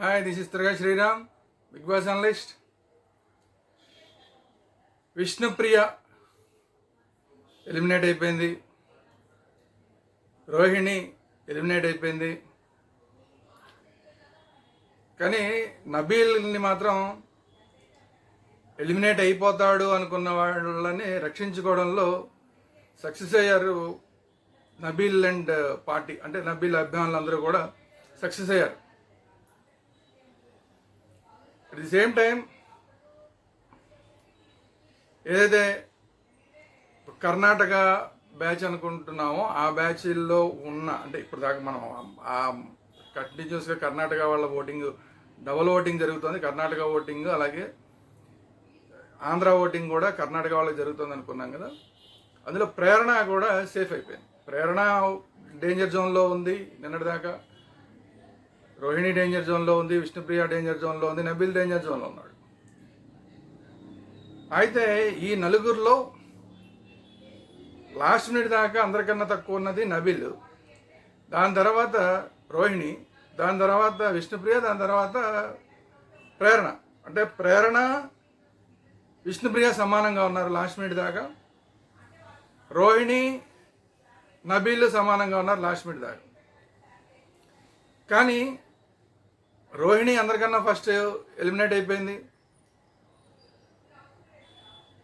Hi this is త్రిగా Sriram Bigg Boss analyst Vishnupriya eliminate అయిపోయింది. Rohini eliminate అయిపోయింది. కానీ నబీల్ని మాత్రం ఎలిమినేట్ అయిపోతాడు అనుకున్న వాళ్ళని రక్షించుకోవడంలో సక్సెస్ అయ్యారు నబీల్ అండ్ పార్టీ అంటే నబీల్ అభిమానులు అందరూ కూడా సక్సెస్ అయ్యారు. అట్ ది సేమ్ టైం ఏదైతే కర్ణాటక బ్యాచ్ అనుకుంటున్నామో ఆ బ్యాచ్లో ఉన్న అంటే ఇప్పుడు దాకా మనం ఆ కంటిన్యూస్గా కర్ణాటక వాళ్ళ ఓటింగ్ డబుల్ ఓటింగ్ జరుగుతుంది. కర్ణాటక ఓటింగ్ అలాగే ఆంధ్ర ఓటింగ్ కూడా కర్ణాటక వాళ్ళకి జరుగుతుంది అనుకున్నాం కదా. అందులో ప్రేరణ కూడా సేఫ్ అయిపోయింది. ప్రేరణ డేంజర్ జోన్లో ఉంది. నిన్నటిదాకా రోహిణి డేంజర్ జోన్లో ఉంది విష్ణుప్రియ డేంజర్ జోన్లో ఉంది నబిల్ డేంజర్ జోన్లో ఉన్నాడు. అయితే ఈ నలుగురిలో లాస్ట్ మినిట్ దాకా అందరికన్నా తక్కువ ఉన్నది నబిల్. దాని తర్వాత రోహిణి దాని తర్వాత విష్ణుప్రియ దాని తర్వాత ప్రేరణ. అంటే ప్రేరణ విష్ణుప్రియ సమానంగా ఉన్నారు లాస్ట్ మినిట్ దాకా. రోహిణి నబీల్ సమానంగా ఉన్నారు లాస్ట్ మినిట్ దాకా. కానీ రోహిణి అందరికన్నా ఫస్ట్ ఎలిమినేట్ అయిపోయింది.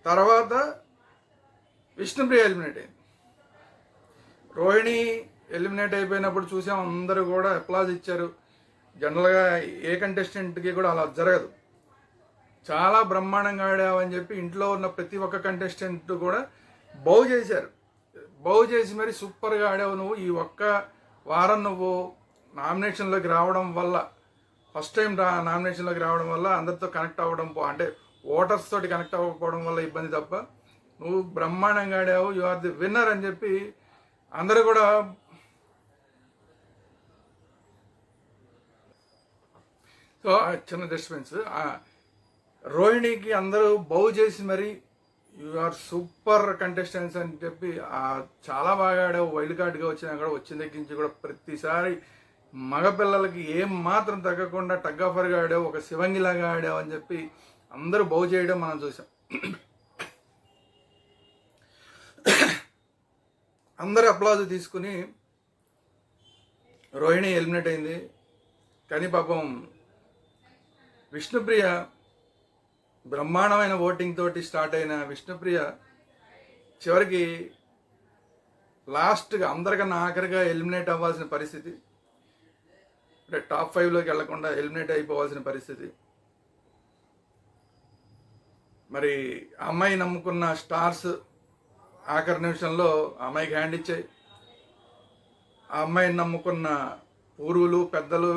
తర్వాత విష్ణుప్రియ ఎలిమినేట్ అయింది. రోహిణి ఎలిమినేట్ అయిపోయినప్పుడు చూసాం అందరూ కూడా అప్లాజ్ ఇచ్చారు. జనరల్గా ఏ కంటెస్టెంట్కి కూడా అలా జరగదు. చాలా బ్రహ్మాండంగా ఆడావని చెప్పి ఇంట్లో ఉన్న ప్రతి ఒక్క కంటెస్టెంట్ కూడా బౌ చేశారు. బౌ చేసి మరి సూపర్గా ఆడావు నువ్వు. ఈ ఒక్క వారం నువ్వు నామినేషన్లోకి రావడం వల్ల ఫస్ట్ టైం రా నామినేషన్లోకి రావడం వల్ల అందరితో కనెక్ట్ అవ్వడం అంటే ఓటర్స్ తోటి కనెక్ట్ అవ్వకపోవడం వల్ల ఇబ్బంది తప్ప నువ్వు బ్రహ్మాండంగా ఆడావు యు ఆర్ ది విన్నర్ అని చెప్పి అందరూ కూడా సో చిన్న డిస్టర్బెన్స్ రోహిణికి అందరూ బౌ చేసి మరి యు ఆర్ సూపర్ కంటెస్టెంట్స్ అని చెప్పి చాలా బాగా ఆడావు వైల్డ్ కార్డ్గా వచ్చినా కూడా వచ్చిన దగ్గర నుంచి కూడా ప్రతిసారి మగపిల్లలకి ఏం మాత్రం తగ్గకుండా టగ్ ఆఫర్గా ఆడావు ఒక శివంగిలాగా ఆడావు అని చెప్పి అందరూ బౌ చేయడం మనం చూసాం అందరూ అప్లాజ్ తీసుకుని రోహిణి ఎలిమినేట్ అయింది. కానీ పాపం విష్ణుప్రియ బ్రహ్మాండమైన ఓటింగ్ తోటి స్టార్ట్ అయిన విష్ణుప్రియ చివరికి లాస్ట్గా అందరికన్నా ఆఖరిగా ఎలిమినేట్ అవ్వాల్సిన పరిస్థితి. అంటే టాప్ ఫైవ్లోకి వెళ్ళకుండా ఎలిమినేట్ అయిపోవాల్సిన పరిస్థితి. మరి అమ్మాయి నమ్ముకున్న స్టార్స్ ఆఖరి నిమిషంలో అమ్మాయికి హ్యాండ్ ఇచ్చాయి. ఆ అమ్మాయిని నమ్ముకున్న పూర్వులు పెద్దలు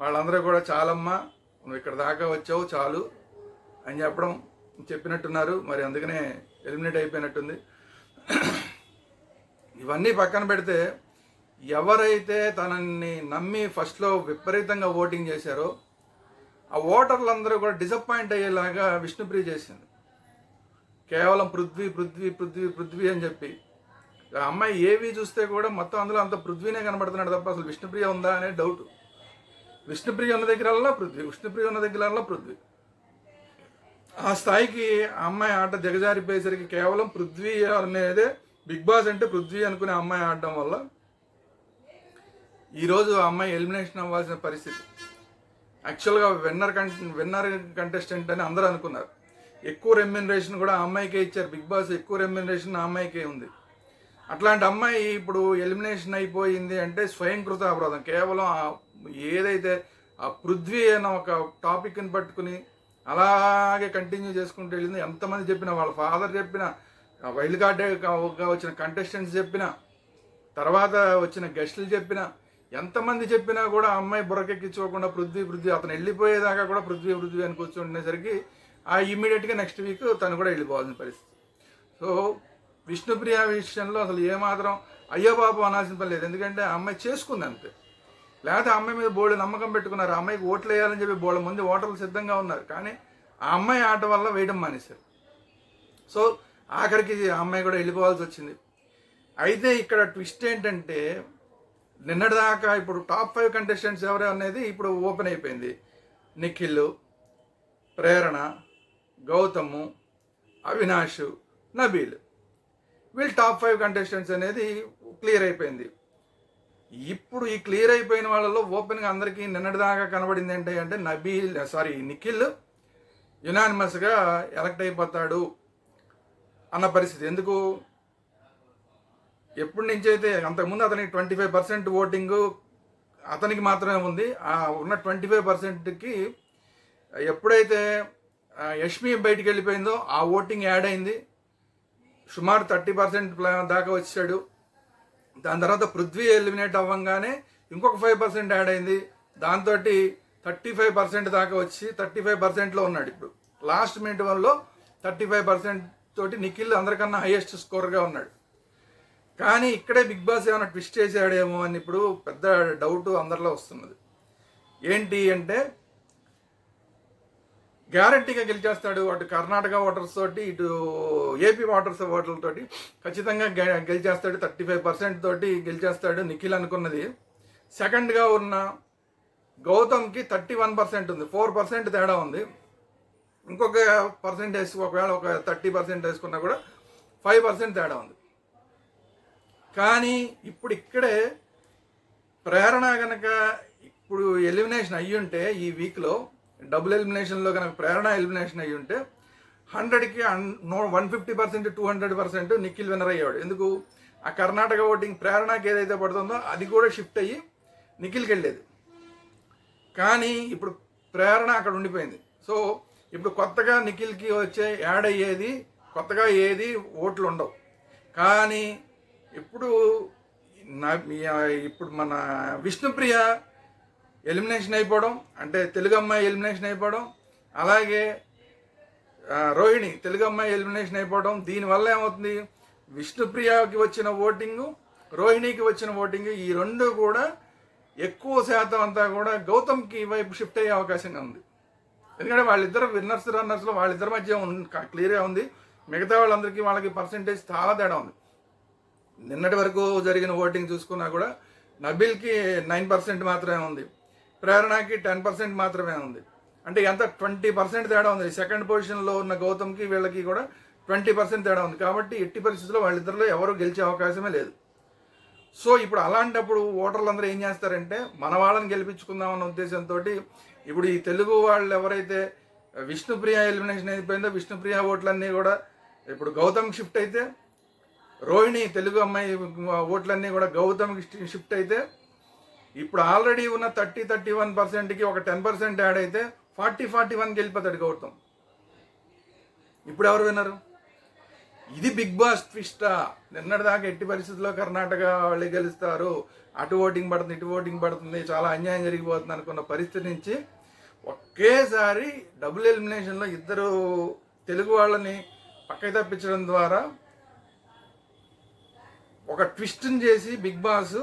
వాళ్ళందరూ కూడా చాలమ్మా నువ్వు ఇక్కడ దాకా వచ్చావు చాలు అని చెప్పడం చెప్పినట్టున్నారు. మరి అందుకనే ఎలిమినేట్ అయిపోయినట్టుంది. ఇవన్నీ పక్కన పెడితే ఎవరైతే తనని నమ్మి ఫస్ట్లో విపరీతంగా ఓటింగ్ చేశారో ఆ ఓటర్లందరూ కూడా డిసప్పాయింట్ అయ్యేలాగా విష్ణుప్రియ చేసింది. కేవలం పృథ్వీ పృథ్వీ పృథ్వీ పృథ్వీ అని చెప్పి. ఆ అమ్మాయి ఏవి చూస్తే కూడా మొత్తం అందులో అంత పృథ్వీనే కనబడుతున్నాడు తప్ప అసలు విష్ణుప్రియ ఉందా అనే డౌట్ విష్ణుప్రియ ఉన్న దగ్గరల్లా పృథ్వీ విష్ణుప్రియ ఉన్న దగ్గరల్లా పృథ్వీ. ఆ స్థాయికి అమ్మాయి ఆట దిగజారిపోయేసరికి కేవలం పృథ్వీ అనేదే బిగ్ బాస్ అంటే పృథ్వీ అనుకునే అమ్మాయి ఆడడం వల్ల ఈరోజు ఆ అమ్మాయి ఎలిమినేషన్ అవ్వాల్సిన పరిస్థితి. యాక్చువల్గా విన్నర్ కం విన్నర్ కంటెస్టెంట్ అని అందరూ అనుకున్నారు. ఎక్కువ రెమ్యునరేషన్ కూడా ఆ అమ్మాయికే ఇచ్చారు. బిగ్ బాస్ ఎక్కువ రెమ్యునరేషన్ ఆ అమ్మాయికే ఉంది. అట్లాంటి అమ్మాయి ఇప్పుడు ఎలిమినేషన్ అయిపోయింది అంటే స్వయంకృత అపరాధం. కేవలం ఏదైతే ఆ పృథ్వీ అన్న ఒక టాపిక్ని పట్టుకుని అలాగే కంటిన్యూ చేసుకుంటూ వెళ్ళింది. ఎంతమంది చెప్పినా వాళ్ళ ఫాదర్ చెప్పిన వైల్డ్ కార్డ్గా వచ్చిన కంటెస్టెంట్స్ చెప్పిన తర్వాత వచ్చిన గెస్టులు చెప్పిన ఎంతమంది చెప్పినా కూడా అమ్మాయి బుర్రకెక్కించుకోకుండా పృథ్వీ పృథ్వీ అతను వెళ్ళిపోయేదాకా కూడా పృథ్వీ పృథ్వీ అని కూర్చుండేసరికి ఆ ఇమ్మీడియట్గా నెక్స్ట్ వీక్ తను కూడా వెళ్ళిపోవాల్సిన పరిస్థితి. సో విష్ణుప్రియ విషయంలో అసలు ఏమాత్రం అయ్యో బాబు అనాల్సిన పని లేదు. ఎందుకంటే ఆ అమ్మాయి చేసుకుంది అంతే. లేకపోతే అమ్మాయి మీద బోర్డు నమ్మకం పెట్టుకున్నారు. ఆ అమ్మాయికి ఓట్లు వేయాలని చెప్పి బోళ్ళ మంది ఓటర్లు సిద్ధంగా ఉన్నారు. కానీ ఆ అమ్మాయి ఆట వల్ల వేయడం మానేశారు. సో ఆఖరికి ఆ అమ్మాయి కూడా వెళ్ళిపోవాల్సి వచ్చింది. అయితే ఇక్కడ ట్విస్ట్ ఏంటంటే నిన్నటిదాకా ఇప్పుడు టాప్ ఫైవ్ కంటెస్టెంట్స్ ఎవరు అనేది ఇప్పుడు ఓపెన్ అయిపోయింది. నిఖిల్ ప్రేరణ గౌతము అవినాష్ నబీల్. వీళ్ళు టాప్ ఫైవ్ కంటెస్టెంట్స్ అనేది క్లియర్ అయిపోయింది. ఇప్పుడు ఈ క్లియర్ అయిపోయిన వాళ్ళలో ఓపెన్గా అందరికీ నిన్నటిదాకా కనబడింది ఏంటి అంటే నబీల్ సారీ నిఖిల్ యునానిమస్గా ఎలక్ట్ అయిపోతాడు అన్న పరిస్థితి. ఎందుకు? ఎప్పటి నుంచి అయితే అంతకుముందు అతనికి ట్వంటీ ఫైవ్ పర్సెంట్ ఓటింగ్ అతనికి మాత్రమే ఉంది. ఆ ఉన్న ట్వంటీ ఫైవ్ పర్సెంట్కి ఎప్పుడైతే యష్మి బయటికి వెళ్ళిపోయిందో ఆ ఓటింగ్ యాడ్ అయింది. సుమారు థర్టీ పర్సెంట్ దాకా వచ్చాడు. దాని తర్వాత పృథ్వీ ఎలిమినేట్ అవ్వంగానే ఇంకొక ఫైవ్ పర్సెంట్ యాడ్ అయింది. దాంతో థర్టీ ఫైవ్ పర్సెంట్ దాకా వచ్చి థర్టీ ఫైవ్ పర్సెంట్లో ఉన్నాడు ఇప్పుడు. లాస్ట్ మినిట్ వన్లో థర్టీ ఫైవ్ పర్సెంట్ తోటి నిఖిల్ అందరికన్నా హైయెస్ట్ స్కోర్గా ఉన్నాడు. కానీ ఇక్కడే బిగ్ బాస్ ఏమైనా ట్విస్ట్ చేశాడేమో అని ఇప్పుడు పెద్ద డౌట్ అందరిలో వస్తున్నది. ఏంటి అంటే గ్యారంటీగా గెలిచేస్తాడు అటు కర్ణాటక ఓటర్స్ తోటి ఇటు ఏపీ ఓటర్స్ ఓటర్లతోటి ఖచ్చితంగా గె- గెలిచేస్తాడు థర్టీ ఫైవ్ పర్సెంట్ తోటి గెలిచేస్తాడు నిఖిల్ అనుకున్నది. సెకండ్గా ఉన్న గౌతమ్కి థర్టీ వన్ పర్సెంట్ ఉంది. ఫోర్ పర్సెంట్ తేడా ఉంది. ఇంకొక పర్సెంటేజ్ ఒకవేళ ఒక థర్టీ పర్సెంట్ వేసుకున్నా కూడా ఫైవ్ పర్సెంట్ తేడా ఉంది. కానీ ఇప్పుడు ఇక్కడే ప్రేరణ కనుక ఇప్పుడు ఎలిమినేషన్ అయ్యుంటే ఈ వీక్లో డబుల్ ఎలిమినేషన్లో కనుక ప్రేరణ ఎలిమినేషన్ అయ్యుంటే హండ్రెడ్కి no one fifty percent two hundred percent Nikhil winner అయ్యాడు ఎందుకు? ఆ కర్ణాటక ఓటింగ్ ప్రేరణకి ఏదైతే పడుతుందో అది కూడా షిఫ్ట్ అయ్యి నిఖిల్కి వెళ్ళేది. కానీ ఇప్పుడు ప్రేరణ అక్కడ ఉండిపోయింది. సో ఇప్పుడు కొత్తగా నిఖిల్కి వచ్చే యాడ్ అయ్యేది కొత్తగా ఏది ఓట్లు ఉండవు. కానీ ఇప్పుడు నా- ఇప్పుడు మన విష్ణుప్రియ ఎలిమినేషన్ అయిపోవడం అంటే తెలుగు అమ్మాయి ఎలిమినేషన్ అయిపోవడం అలాగే రోహిణి తెలుగు అమ్మాయి ఎలిమినేషన్ అయిపోవడం దీనివల్ల ఏమవుతుంది? విష్ణుప్రియకి వచ్చిన ఓటింగు రోహిణికి వచ్చిన ఓటింగ్ ఈ రెండు కూడా ఎక్కువ శాతం అంతా కూడా గౌతమ్కి వైపు షిఫ్ట్ అయ్యే అవకాశంగా ఉంది. ఎందుకంటే వాళ్ళిద్దరు విన్నర్స్ రన్నర్స్లో వాళ్ళిద్దరి మధ్య క్లియర్గా ఉంది. మిగతా వాళ్ళందరికీ వాళ్ళకి పర్సంటేజ్ చాలా తేడా ఉంది. నిన్నటి వరకు జరిగిన ఓటింగ్ చూసుకున్నా కూడా నబీల్కి నైన్ పర్సెంట్ మాత్రమే ఉంది. ప్రేరణకి టెన్ పర్సెంట్ మాత్రమే ఉంది. అంటే ఎంత? ట్వంటీ పర్సెంట్ తేడా ఉంది. సెకండ్ పొజిషన్లో ఉన్న గౌతమ్కి వీళ్ళకి కూడా ట్వంటీ పర్సెంట్ తేడా ఉంది. కాబట్టి ఎట్టి పరిస్థితుల్లో వాళ్ళిద్దరిలో ఎవరు గెలిచే అవకాశమే లేదు. సో ఇప్పుడు అలాంటప్పుడు ఓటర్లు అందరూ ఏం చేస్తారంటే మన వాళ్ళని గెలిపించుకుందాం అన్న ఉద్దేశంతో ఇప్పుడు ఈ తెలుగు వాళ్ళు ఎవరైతే విష్ణుప్రియ ఎలిమినేషన్ అయిపోయిందో విష్ణుప్రియ ఓట్లన్నీ కూడా ఇప్పుడు గౌతమ్ షిఫ్ట్ అయితే రోహిణి తెలుగు అమ్మాయి ఓట్లన్నీ కూడా గౌతమ్కి షిఫ్ట్ అయితే ఇప్పుడు ఆల్రెడీ ఉన్న థర్టీ థర్టీ వన్ పర్సెంట్కి ఒక టెన్ పర్సెంట్ యాడ్ అయితే ఫార్టీ ఫార్టీ వన్కి వెళ్ళిపోతాడు గౌతమ్. ఇప్పుడు ఎవరు విన్నారు? ఇది బిగ్ బాస్ ట్విస్టా. నిన్నటిదాకా ఎట్టి పరిస్థితుల్లో కర్ణాటక వాళ్ళు గెలుస్తారు. అటు ఓటింగ్ పడుతుంది ఇటు ఓటింగ్ పడుతుంది. చాలా అన్యాయం జరిగిపోతుంది అనుకున్న పరిస్థితి నుంచి ఒకేసారి డబుల్ ఎలిమినేషన్లో ఇద్దరు తెలుగు వాళ్ళని పక్కకి తప్పించడం ద్వారా ఒక ట్విస్ట్ని చేసి బిగ్ బాస్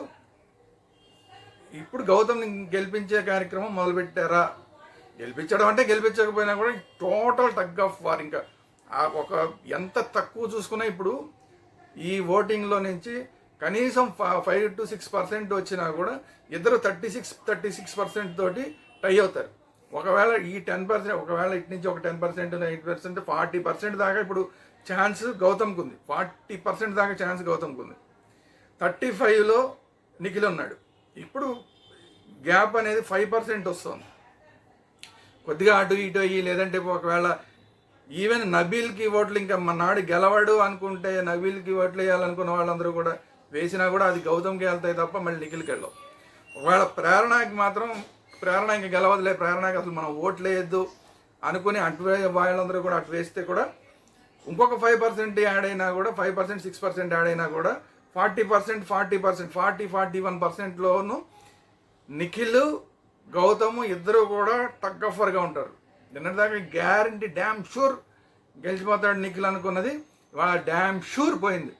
ఇప్పుడు గౌతమ్ని గెలిపించే కార్యక్రమం మొదలుపెట్టారా? గెలిపించడం అంటే గెలిపించకపోయినా కూడా టోటల్ టగ్ ఆఫ్ వార్. ఇంకా ఆ ఒక ఎంత తక్కువ చూసుకున్నా ఇప్పుడు ఈ ఓటింగ్లో నుంచి కనీసం ఫైవ్ టు సిక్స్ పర్సెంట్ వచ్చినా కూడా ఇద్దరు thirty six thirty six percent తోటి టై అవుతారు. ఒకవేళ ఈ టెన్ పర్సెంట్ ఒకవేళ ఇటు నుంచి ఒక ten percent eight percent forty percent దాకా ఇప్పుడు ఛాన్స్ గౌతమ్కి ఉంది ఫార్టీ పర్సెంట్ దాకా ఛాన్స్ గౌతమ్కి ఉంది థర్టీ ఫైవ్లో నిఖిల్ ఉన్నాడు. ఇప్పుడు గ్యాప్ అనేది ఫైవ్ పర్సెంట్ వస్తుంది. కొద్దిగా అటు ఇటు అయ్యి లేదంటే ఒకవేళ ఈవెన్ నబీల్కి ఓట్లు ఇంకా మన నాడు గెలవడు అనుకుంటే నబీల్కి ఓట్లు వేయాలనుకున్న వాళ్ళందరూ కూడా వేసినా కూడా అది గౌతమ్కి వెళ్తాయి తప్ప మళ్ళీ నిఖిల్కి వెళ్ళవు. ఒకవేళ ప్రేరణకి మాత్రం ప్రేరణ ఇంకా గెలవదులే ప్రేరణకి అసలు మనం ఓట్లేయద్దు అనుకుని అటు వే- వాళ్ళందరూ కూడా అటు వేస్తే కూడా ఇంకొక ఫైవ్ పర్సెంట్ యాడ్ అయినా కూడా five percent six percent add అయినా కూడా forty percent forty percent forty forty one పర్సెంట్లోను Nikhil Gautham ఇద్దరు కూడా టగ్ ఆఫర్గా ఉంటారు. నిన్నటిదాకా గ్యారంటీ డ్యామ్ షూర్ గెలిచిపోతాడు నిఖిల్ అనుకున్నది. వాళ్ళ డ్యామ్ షూర్ పోయింది.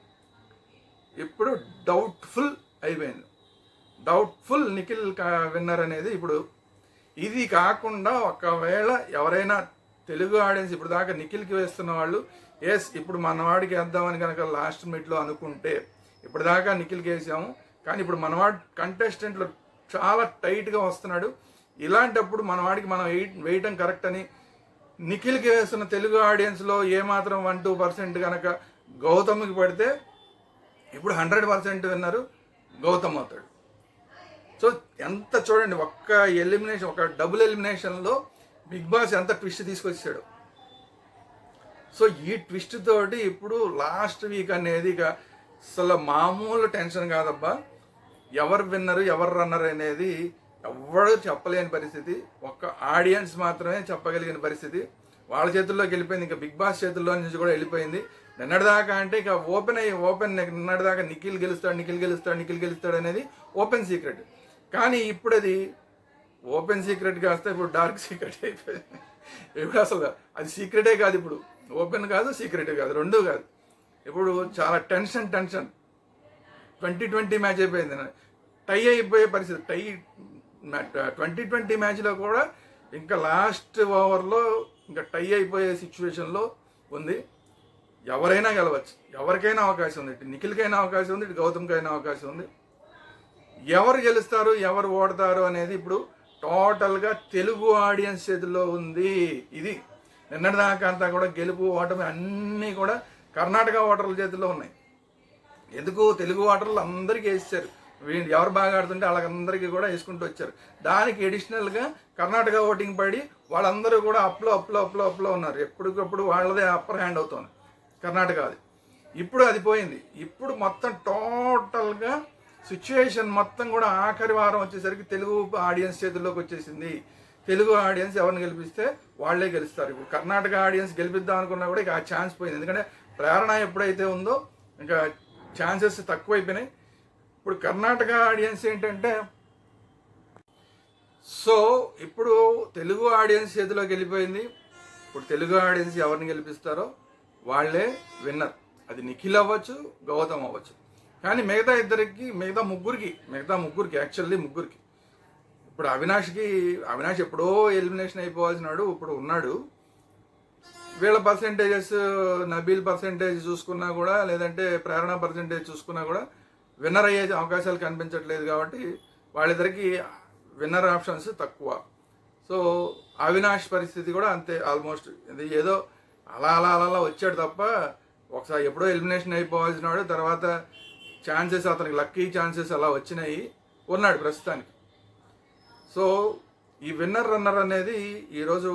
ఇప్పుడు డౌట్ఫుల్ అయిపోయింది. డౌట్ఫుల్ నిఖిల్ విన్నర్ అనేది ఇప్పుడు ఇది కాకుండా ఒకవేళ ఎవరైనా తెలుగు ఆడియన్స్ ఇప్పుడు దాకా నిఖిల్కి వేస్తున్న వాళ్ళు ఎస్ ఇప్పుడు మనవాడికి వేద్దామని కనుక లాస్ట్ మీట్లో అనుకుంటే ఇప్పటిదాకా దాకా నిఖిల్కి వేసాము కానీ ఇప్పుడు మనవాడు కంటెస్టెంట్లు చాలా టైట్గా వస్తున్నాడు. ఇలాంటప్పుడు మనవాడికి మనం వేయటం కరెక్ట్ అని నిఖిల్కి వేస్తున్న తెలుగు ఆడియన్స్లో ఏమాత్రం వన్ టూ పర్సెంట్ కనుక గౌతమ్కి పడితే ఇప్పుడు హండ్రెడ్ పర్సెంట్ విన్నారు గౌతమ్ అవుతాడు. సో ఎంత చూడండి ఒక్క ఎలిమినేషన్ ఒక డబుల్ ఎలిమినేషన్లో బిగ్ బాస్ ఎంత ట్విస్ట్ తీసుకొచ్చాడు. సో ఈ ట్విస్ట్ తోటి ఇప్పుడు లాస్ట్ వీక్ అనేది ఇక అసలు మామూలు టెన్షన్ కాదబ్బా. ఎవరు విన్నరు ఎవరు రన్నర్ అనేది ఎవరు చెప్పలేని పరిస్థితి. ఒక్క ఆడియన్స్ మాత్రమే చెప్పగలిగిన పరిస్థితి. వాళ్ళ చేతుల్లోకి వెళ్ళిపోయింది ఇంకా బిగ్ బాస్ చేతుల్లో నుంచి కూడా వెళ్ళిపోయింది. నిన్నటిదాకా అంటే ఇక ఓపెన్ అయ్యి ఓపెన్ నిన్నటిదాకా నిఖిల్ గెలుస్తాడు నిఖిల్ గెలుస్తాడు నిఖిల్ గెలుస్తాడు అనేది ఓపెన్ సీక్రెట్. కానీ ఇప్పుడు అది ఓపెన్ సీక్రెట్ కాస్తే ఇప్పుడు డార్క్ సీక్రెట్ అయిపోయింది. ఇప్పుడు అసలు అది సీక్రెటే కాదు ఇప్పుడు. ఓపెన్ కాదు సీక్రెటే కాదు రెండూ కాదు. ఇప్పుడు చాలా tension tension. Twenty twenty match అయిపోయింది. టై అయిపోయే పరిస్థితి. టై ట్వంటీ ట్వంటీ మ్యాచ్లో కూడా ఇంకా లాస్ట్ ఓవర్లో ఇంకా టై అయిపోయే సిచ్యువేషన్లో ఉంది. ఎవరైనా గెలవచ్చు. ఎవరికైనా అవకాశం ఉంది. ఇటు నిఖిల్కైనా అవకాశం ఉంది ఇటు గౌతమ్కైనా అవకాశం ఉంది. ఎవరు గెలుస్తారు ఎవరు ఓడతారు అనేది ఇప్పుడు టోటల్గా తెలుగు ఆడియన్స్ చేతిలో ఉంది. ఇది నిన్నటిదాకా అంతా కూడా గెలుపు ఓటమి అన్నీ కూడా కర్ణాటక ఓటర్ల చేతిలో ఉన్నాయి. ఎందుకు? తెలుగు ఓటర్లు అందరికీ వేసారు వీళ్ళు ఎవరు బాగా ఆడుతుంటే వాళ్ళందరికీ కూడా వేసుకుంటూ వచ్చారు. దానికి ఎడిషనల్గా కర్ణాటక ఓటింగ్ పడి వాళ్ళందరూ కూడా అప్లో అప్లో అప్లో అప్లో ఉన్నారు. ఎప్పటికప్పుడు వాళ్ళదే అప్పర్ హ్యాండ్ అవుతుంది. కర్ణాటక అది. ఇప్పుడు అది పోయింది. ఇప్పుడు మొత్తం టోటల్గా సిచ్యువేషన్ మొత్తం కూడా ఆఖరి వారం వచ్చేసరికి తెలుగు ఆడియన్స్ చేతుల్లోకి వచ్చేసింది. తెలుగు ఆడియన్స్ ఎవరిని గెలిపిస్తే వాళ్ళే గెలుస్తారు. ఇప్పుడు కర్ణాటక ఆడియన్స్ గెలిపిద్దాం అనుకున్నా కూడా ఇక ఆ ఛాన్స్ పోయింది. ఎందుకంటే ప్రేరణ ఎప్పుడైతే ఉందో ఇంకా ఛాన్సెస్ తక్కువైపోయినాయి. ఇప్పుడు కర్ణాటక ఆడియన్స్ ఏంటంటే సో ఇప్పుడు తెలుగు ఆడియన్స్ చేతిలోకి వెళ్ళిపోయింది. ఇప్పుడు తెలుగు ఆడియన్స్ ఎవరిని గెలిపిస్తారో వాళ్ళే విన్నర్. అది నిఖిల్ అవ్వచ్చు గౌతమ్ అవ్వచ్చు. కానీ మిగతా ఇద్దరికి మిగతా ముగ్గురికి మిగతా ముగ్గురికి యాక్చువల్లీ ముగ్గురికి. ఇప్పుడు అవినాష్కి అవినాష్ ఎప్పుడో ఎలిమినేషన్ అయిపోవాల్సినాడు ఇప్పుడు ఉన్నాడు. వీళ్ళ పర్సంటేజెస్ నబీల్ పర్సంటేజ్ చూసుకున్నా కూడా లేదంటే ప్రేరణ పర్సంటేజ్ చూసుకున్నా కూడా విన్నర్ అయ్యే అవకాశాలు కనిపించట్లేదు కాబట్టి వాళ్ళిద్దరికి విన్నర్ ఆప్షన్స్ తక్కువ. సో అవినాష్ పరిస్థితి కూడా అంతే ఆల్మోస్ట్ ఇది ఏదో అలా అలా అలా అలా వచ్చాడు తప్ప ఒకసారి ఎప్పుడో ఎలిమినేషన్ అయిపోవాల్సిన వాడు తర్వాత ఛాన్సెస్ అతనికి లక్కీ ఛాన్సెస్ అలా వచ్చినాయి ఉన్నాడు ప్రస్తుతానికి. సో ఈ విన్నర్ రన్నర్ అనేది ఈరోజు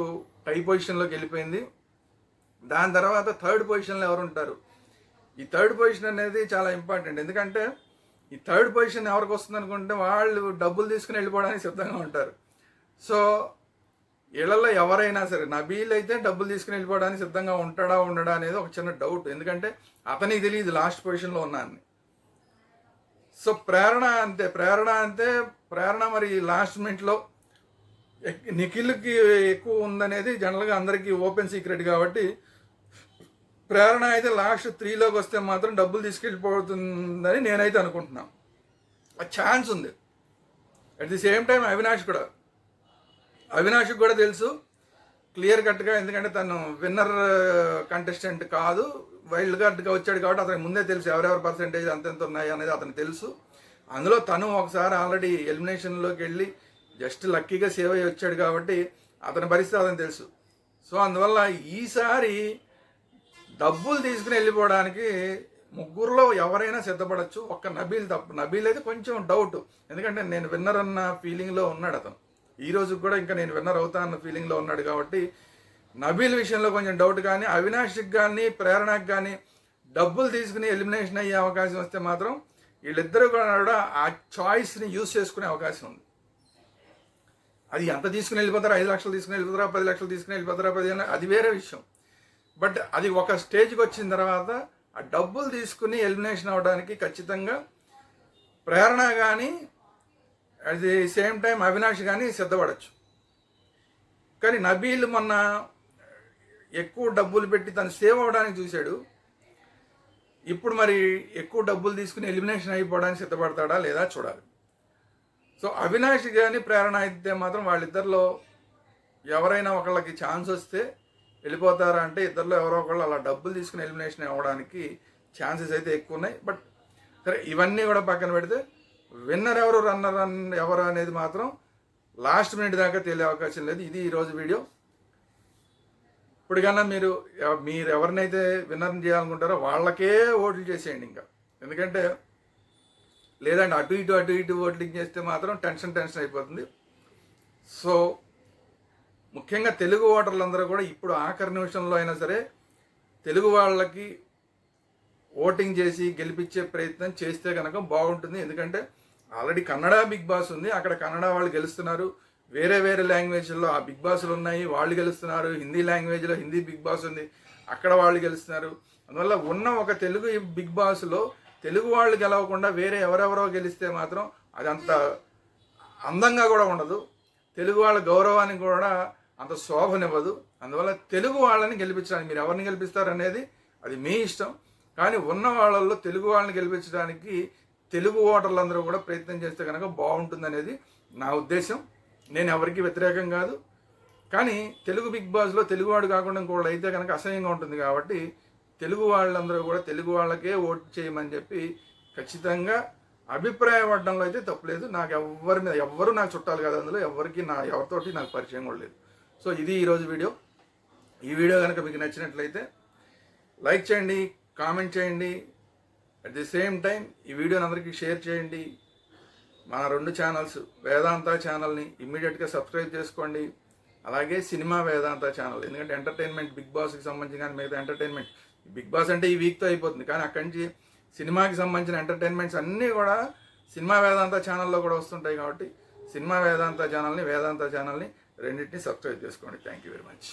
టై పొజిషన్లోకి వెళ్ళిపోయింది. దాని తర్వాత థర్డ్ పొజిషన్లో ఎవరు ఉంటారు? ఈ థర్డ్ పొజిషన్ అనేది చాలా ఇంపార్టెంట్. ఎందుకంటే ఈ థర్డ్ పొజిషన్ ఎవరికి వస్తుంది అనుకుంటే వాళ్ళు డబ్బులు తీసుకుని వెళ్ళిపోవడానికి సిద్ధంగా ఉంటారు. సో వీళ్ళల్లో ఎవరైనా సరే నబీల్ అయితే డబ్బులు తీసుకుని వెళ్ళిపోవడానికి సిద్ధంగా ఉంటాడా ఉండడా అనేది ఒక చిన్న డౌట్ ఎందుకంటే అతనికి తెలియదు లాస్ట్ పొజిషన్లో ఉన్నాను సో ప్రేరణ అంతే. ప్రేరణ అంతే ప్రేరణ మరి లాస్ట్ మినిట్లో ఎక్- నిఖిల్కి ఎక్కువ ఉందనేది జనరల్గా అందరికీ ఓపెన్ సీక్రెట్ కాబట్టి ప్రేరణ అయితే లాస్ట్ త్రీలోకి వస్తే మాత్రం డబ్బులు తీసుకెళ్ళిపోతుందని నేనైతే అనుకుంటున్నాను ఆ ఛాన్స్ ఉంది. At the same time Avinash కూడా. అవినాష్కి కూడా తెలుసు క్లియర్ కట్గా ఎందుకంటే తను విన్నర్ కంటెస్టెంట్ కాదు. వైల్డ్ కార్డ్గా వచ్చాడు కాబట్టి అతనికి ముందే తెలుసు ఎవరెవరు పర్సంటేజ్ అంతెంత ఉన్నాయి అనేది అతనికి తెలుసు. అందులో తను ఒకసారి ఆల్రెడీ ఎలిమినేషన్లోకి వెళ్ళి జస్ట్ లక్కీగా సేవ్ అయ్యి వచ్చాడు కాబట్టి అతని పరిస్థితి అతనికి తెలుసు. సో అందువల్ల ఈసారి డబ్బులు తీసుకుని వెళ్ళిపోవడానికి ముగ్గురులో ఎవరైనా సిద్ధపడచ్చు. ఒక్క నబీల్ తప్ప నబీల్ అయితే కొంచెం డౌట్ ఎందుకంటే నేను విన్నర్ అన్న ఫీలింగ్లో ఉన్నాడు అతను. ఈ రోజు కూడా ఇంకా నేను విన్నర్ అవుతా అన్న ఫీలింగ్లో ఉన్నాడు కాబట్టి నబీల్ విషయంలో కొంచెం డౌట్ కానీ అవినాష్కి కానీ ప్రేరణకు కానీ డబ్బులు తీసుకుని ఎలిమినేషన్ అయ్యే అవకాశం వస్తే మాత్రం వీళ్ళిద్దరూ కూడా ఆ చాయిస్ని యూజ్ చేసుకునే అవకాశం ఉంది. అది ఎంత తీసుకుని వెళ్ళిపోతారా ఐదు లక్షలు తీసుకుని వెళ్ళిపోతారా పది లక్షలు తీసుకుని వెళ్ళిపోతారా పది అని అది వేరే విషయం. బట్ అది ఒక స్టేజ్కి వచ్చిన తర్వాత ఆ డబ్బులు తీసుకుని ఎలిమినేషన్ అవ్వడానికి ఖచ్చితంగా ప్రేరణ కానీ at the same time Avinash కానీ సిద్ధపడచ్చు. కానీ నబీల్ మొన్న ఎక్కువ డబ్బులు పెట్టి తను సేవ్ అవ్వడానికి చూశాడు. ఇప్పుడు మరి ఎక్కువ డబ్బులు తీసుకుని ఎలిమినేషన్ అయిపోవడానికి సిద్ధపడతాడా లేదా చూడాలి. సో అవినాష్ కానీ ప్రేరణ అయితే మాత్రం వాళ్ళిద్దరిలో ఎవరైనా ఒకళ్ళకి ఛాన్స్ వస్తే వెళ్ళిపోతారా అంటే ఇద్దరిలో ఎవరో ఒకళ్ళు అలా డబ్బులు తీసుకుని ఎలిమినేషన్ అవ్వడానికి ఛాన్సెస్ అయితే ఎక్కువ ఉన్నాయి. బట్ సరే ఇవన్నీ కూడా పక్కన పెడితే విన్నర్ ఎవరు రన్నర్ రన్ ఎవరు అనేది మాత్రం లాస్ట్ మినిట్ దాకా తెలియ అవకాశం లేదు. ఇది ఈరోజు వీడియో. ఇప్పటికన్నా మీరు మీరు ఎవరినైతే విన్నర్ చేయాలనుకుంటారో వాళ్ళకే ఓట్లు చేసేయండి ఇంకా. ఎందుకంటే లేదంటే అటు ఇటు అటు ఇటు ఓట్లింగ్ చేస్తే మాత్రం టెన్షన్ టెన్షన్ అయిపోతుంది. సో ముఖ్యంగా తెలుగు ఓటర్లందరూ కూడా ఇప్పుడు ఆఖరి నిమిషంలో అయినా సరే తెలుగు వాళ్ళకి ఓటింగ్ చేసి గెలిపించే ప్రయత్నం చేస్తే కనుక బాగుంటుంది. ఎందుకంటే ఆల్రెడీ కన్నడ బిగ్ బాస్ ఉంది. అక్కడ కన్నడ వాళ్ళు గెలుస్తున్నారు. వేరే వేరే లాంగ్వేజ్లో ఆ బిగ్ బాస్లు ఉన్నాయి. వాళ్ళు గెలుస్తున్నారు. హిందీ లాంగ్వేజ్లో హిందీ బిగ్ బాస్ ఉంది. అక్కడ వాళ్ళు గెలుస్తున్నారు. అందువల్ల ఉన్న ఒక తెలుగు బిగ్ బాస్లో తెలుగు వాళ్ళు గెలవకుండా వేరే ఎవరెవరో గెలిస్తే మాత్రం అది అంత అందంగా కూడా ఉండదు. తెలుగు వాళ్ళ గౌరవానికి కూడా అంత శోభనివ్వదు. అందువల్ల తెలుగు వాళ్ళని గెలిపించడానికి మీరు ఎవరిని గెలిపిస్తారనేది అది మీ ఇష్టం. కానీ ఉన్న వాళ్ళల్లో తెలుగు వాళ్ళని గెలిపించడానికి తెలుగు ఓటర్లందరూ కూడా ప్రయత్నం చేస్తే కనుక బాగుంటుందనేది నా ఉద్దేశం. నేను ఎవరికి వ్యతిరేకం కాదు. కానీ తెలుగు బిగ్ బాస్లో తెలుగువాడు కాకుండా ఇంకోళ్ళు అయితే కనుక అసహ్యంగా ఉంటుంది కాబట్టి తెలుగు వాళ్ళందరూ కూడా తెలుగు వాళ్ళకే ఓటు చేయమని చెప్పి ఖచ్చితంగా అభిప్రాయపడడంలో అయితే తప్పులేదు. నాకు ఎవ్వరి మీద ఎవ్వరు నాకు చుట్టాలు కాదు అందులో ఎవరికి నా ఎవరితోటి నాకు పరిచయం కూడా లేదు. సో ఇది ఈరోజు వీడియో. ఈ వీడియో కనుక మీకు నచ్చినట్లయితే లైక్ చేయండి కామెంట్ చేయండి. అట్ ది సేమ్ టైం ఈ వీడియోని అందరికీ షేర్ చేయండి. మన రెండు ఛానల్స్ వేదాంత ఛానల్ని ఇమ్మీడియట్గా సబ్స్క్రైబ్ చేసుకోండి. అలాగే సినిమా వేదాంత ఛానల్ ఎందుకంటే ఎంటర్టైన్మెంట్ బిగ్ బాస్కి సంబంధించి కానీ మిగతా ఎంటర్టైన్మెంట్ బిగ్ బాస్ అంటే ఈ వీక్తో అయిపోతుంది కానీ అక్కడి నుంచి సినిమాకి సంబంధించిన ఎంటర్టైన్మెంట్స్ అన్నీ కూడా సినిమా వేదాంత ఛానల్లో కూడా వస్తుంటాయి కాబట్టి సినిమా వేదాంత ఛానల్ని వేదాంత ఛానల్ని రెండింటిని సబ్స్క్రైబ్ చేసుకోండి. Thank you very much